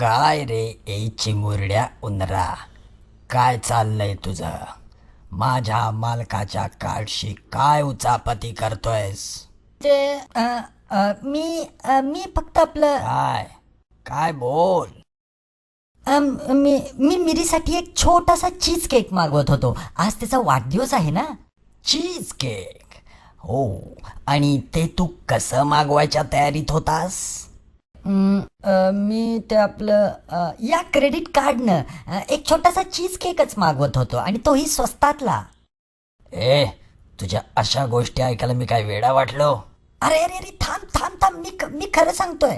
काय रे ए चिमुरड्या उंदरा काय चाललंय तुझं? माझ्या मालकाच्या कार्डशी काय उचापती करतोयस? ते अ, अ, मी अ, मी फक्त आपलं काय? काय बोल? अम, मी मी मिरीसाठी एक छोटासा चीज केक मागवत होतो. आज त्याचा वाढदिवस आहे ना? Cheese cake? हो. आणि ते तू कसं मागवायच्या तयारीत होतास? मी ते आपलं या क्रेडिट कार्डनं एक छोटासा चीज केकच मागवत होतो आणि तोही स्वस्तातला. ए तुझ्या अशा गोष्टी ऐकायला मी काय वेडा वाटलो? अरे अरे अरे थांब. आता मी मी खरं सांगतोय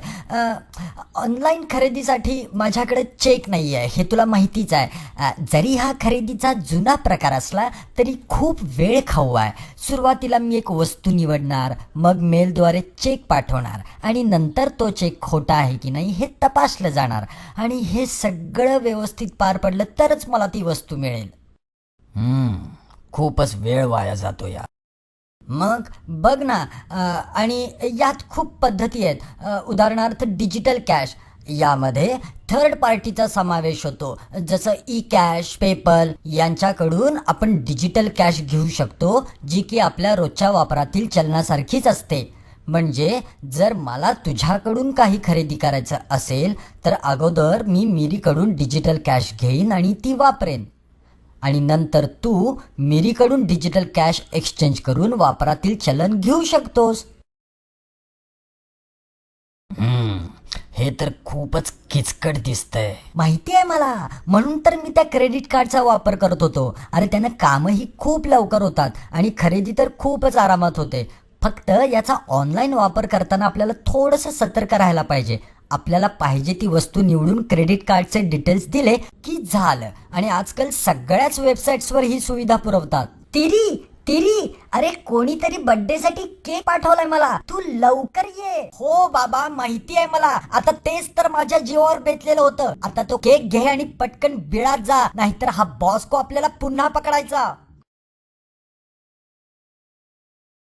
ऑनलाईन खरेदीसाठी माझ्याकडे चेक नाही आहे हे तुला माहितीच आहे. जरी हा खरेदीचा जुना प्रकार असला तरी खूप वेळ खाऊ आहे. सुरुवातीला मी एक वस्तू निवडणार मग मेलद्वारे चेक पाठवणार आणि नंतर तो चेक खोटा आहे की नाही हे तपासलं जाणार. आणि हे सगळं व्यवस्थित पार पडलं तरच मला ती वस्तू मिळेल. हम्म खूपच वेळ वाया जातो या. मग बघ ना आणि यात खूप पद्धती आहेत. उदाहरणार्थ डिजिटल कॅश. यामध्ये थर्ड पार्टीचा समावेश होतो. जसं ई कॅश पेपल यांच्याकडून आपण डिजिटल कॅश घेऊ शकतो जी की आपल्या रोजच्या वापरातील चलनासारखीच असते. म्हणजे जर मला तुझ्याकडून काही खरेदी करायचं असेल तर अगोदर मी मिरीकडून डिजिटल कॅश घेईन आणि ती वापरेन. आणि नंतर तू मिरीकडून डिजिटल कॅश एक्सचेंज करून वापरातील चलन घेऊ शकतोस. हम्म हे तर खूपच किचकट दिसतंय. माहिती आहे मला? म्हणून तर मी त्या क्रेडिट कार्डचा वापर करत होतो. अरे त्यानं कामही खूप लवकर होतात आणि खरेदी तर खूपच आरामात होते. फक्त याचा ऑनलाईन वापर करताना आपल्याला थोडंसं सतर्क राहायला पाहिजे. आपल्याला पाहिजे ती वस्तू निवडून क्रेडिट कार्डचे डिटेल्स दिले की झालं. आणि आजकाल सगळ्याच वेबसाईट्सवर ही सुविधा पुरवतात. तिरी तिरी अरे कोणीतरी बर्थडे साठी केक पाठवलाय मला. तू लवकर ये. हो बाबा माहिती आहे मला. आता तेच तर माझ्या जीवावर बेतलेलं होतं. आता तो केक घे आणि पटकन बिळात जा. नाहीतर हा बॉस को आपल्याला पुन्हा पकडायचा.